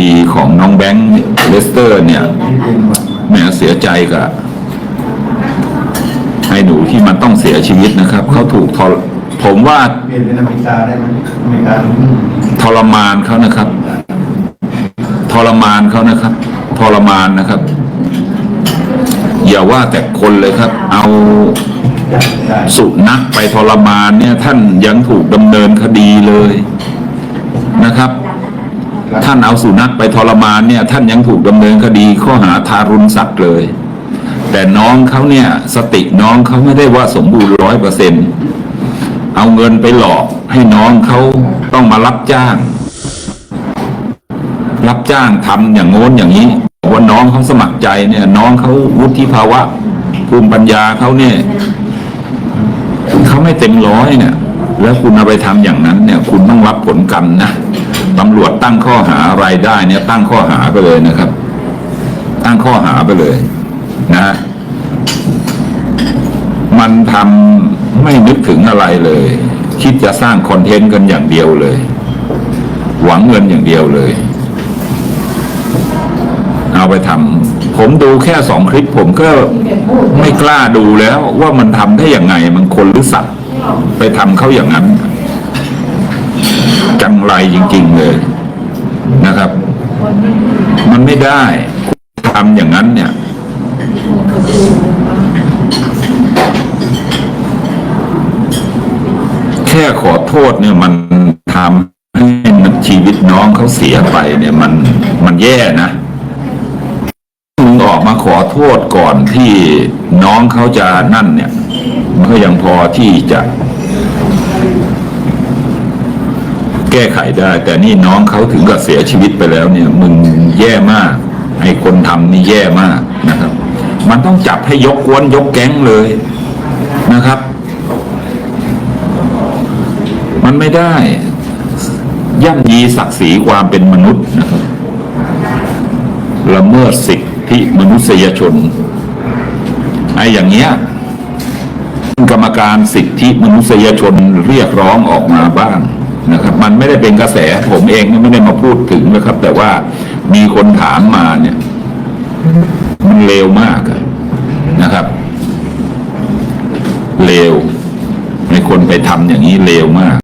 ดีของน้องแบงค์เลสเตอร์เนี่ยแหมเสียใจกับไอ้หนูที่มันต้องเสียชีวิตนะครับ เขาถูกทรผมว่าเปลี่ยนเป็นอเมริกาได้ไหมอเมริกาทรมานเขานะครับ ทรมานเขานะครับ ทรมานนะครับ อย่าว่าแต่คนเลยครับ เอาสุนัขไปทรมานเนี่ย ท่านยังถูกดำเนินคดีเลยนะครับ ท่านเอาสุนัขไปทรมานเนี่ย ท่านยังถูกดำเนินคดีข้อหาทารุณสัตว์เลย แต่น้องเขาเนี่ย สติน้องเขาไม่ได้ว่าสมบูรณ์ร้อยเปอร์เซ็นเอาเงินไปหลอกให้น้องเขาต้องมารับจ้าง รับจ้างทำอย่างโน้นอย่างนี้ว่าน้องเขาสมัครใจเนี่ย น้องเขาวุฒิภาวะ ภูมิปัญญาเขาเนี่ยเขาไม่เต็มร้อยเนี่ย แล้วคุณเอาไปทำอย่างนั้นเนี่ย คุณต้องรับผลกรรมนะ ตำรวจตั้งข้อหาอะไรายได้เนี่ยตั้งข้อหาไปเลยนะครับ ตั้งข้อหาไปเลยนะ มันทำไม่นึกถึงอะไรเลย คิดจะสร้างคอนเทนต์กันอย่างเดียวเลย หวังเงินอย่างเดียวเลย เอาไปทำผมดูแค่สองคลิป ผมก็ไม่กล้าดูแล้วว่ามันทำได้อยังไง มันคนหรือสัตว์ไปทำเขาอย่างนั้น จังไรจริง ๆ เลยนะครับ มันไม่ได้ทำอย่างนั้นเนี่ย แค่ขอโทษเนี่ยมันทำให้ชีวิตน้องเขาเสียไปเนี่ย มันมันแย่นะมึงออกมาขอโทษก่อนที่น้องเขาจะนั่นเนี่ย มันก็ยังพอที่จะ แก้ไขได้ แต่นี่น้องเขาถึงกับเสียชีวิตไปแล้วเนี่ยมึงแย่มากไอ้คนทำนี่แย่มากนะครับ มันต้องจับให้ยกกวนยกแก๊งเลยนะครับ มันไม่ได้ย่ำยีศักดิ์ศรีความเป็นมนุษย์นะครับละเมิดสิทธิมนุษยชนไอ้อย่างเงี้ยกรรมการสิทธิมนุษยชนเรียกร้องออกมาบ้าง นะครับ มันไม่ได้เป็นกระแสผมเองไม่ได้มาพูดถึงนะครับ แต่ว่ามีคนถามมาเนี่ย มันเลวมากนะครับเลวในคนไปทำอย่างนี้เลวมาก